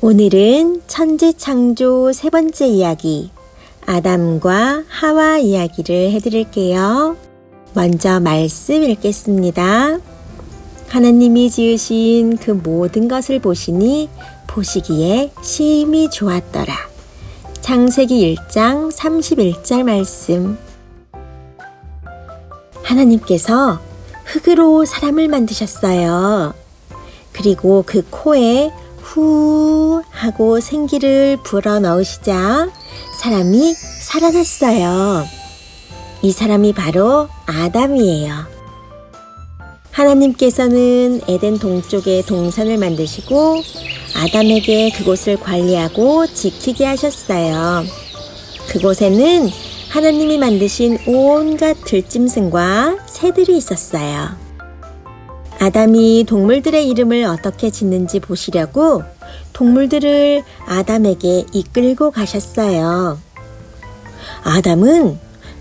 오늘은 천지 창조 세 번째 이야기, 아담과 하와 이야기를 해드릴게요. 먼저 말씀 읽겠습니다. 하나님이 지으신 그 모든 것을 보시니 보시기에 심히 좋았더라. 창세기 1장 31절 말씀. 하나님께서 흙으로 사람을 만드셨어요. 그리고 그 코에 후 하고 생기를 불어 넣으시자 사람이 살아났어요. 이 사람이 바로 아담이에요. 하나님께서는 에덴 동쪽에 동산을 만드시고 아담에게 그곳을 관리하고 지키게 하셨어요. 그곳에는 하나님이 만드신 온갖 들짐승과 새들이 있었어요. 아담이 동물들의 이름을 어떻게 짓는지 보시려고 동물들을 아담에게 이끌고 가셨어요. 아담은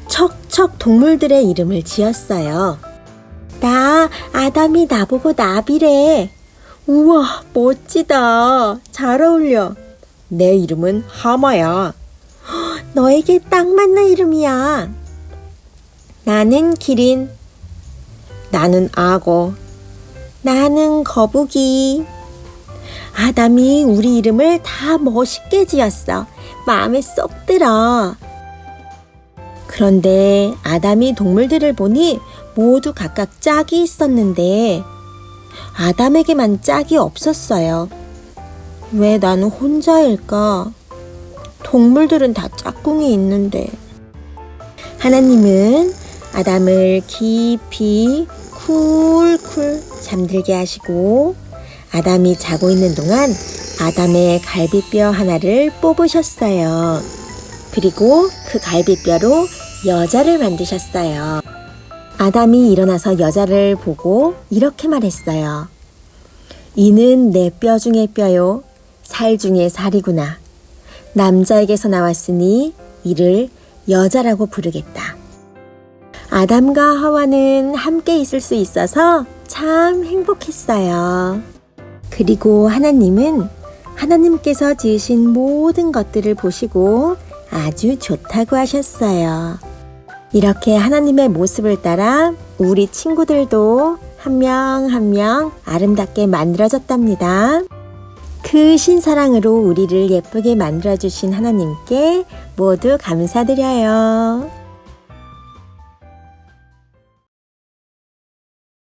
척척 동물들의 이름을 지었어요. 나, 아담이 나보고 나비래. 우와, 멋지다. 잘 어울려. 내 이름은 하마야. 헉, 너에게 딱 맞는 이름이야. 나는 기린. 나는 악어. 나는 거북이. 아담이 우리 이름을 다 멋있게 지었어. 마음에 쏙 들어. 그런데 아담이 동물들을 보니 모두 각각 짝이 있었는데 아담에게만 짝이 없었어요. 왜 나는 혼자일까? 동물들은 다 짝꿍이 있는데. 하나님은 아담을 깊이 쿨쿨 잠들게 하시고 아담이 자고 있는 동안 아담의 갈비뼈 하나를 뽑으셨어요. 그리고 그 갈비뼈로 여자를 만드셨어요. 아담이 일어나서 여자를 보고 이렇게 말했어요. 이는 내 뼈 중의 뼈요, 살 중의 살이구나. 남자에게서 나왔으니 이를 여자라고 부르겠다. 아담과 하와는 함께 있을 수 있어서 참 행복했어요. 그리고 하나님은 하나님께서 지으신 모든 것들을 보시고 아주 좋다고 하셨어요. 이렇게 하나님의 모습을 따라 우리 친구들도 한 명 한 명 아름답게 만들어졌답니다. 크신 사랑으로 우리를 예쁘게 만들어주신 하나님께 모두 감사드려요.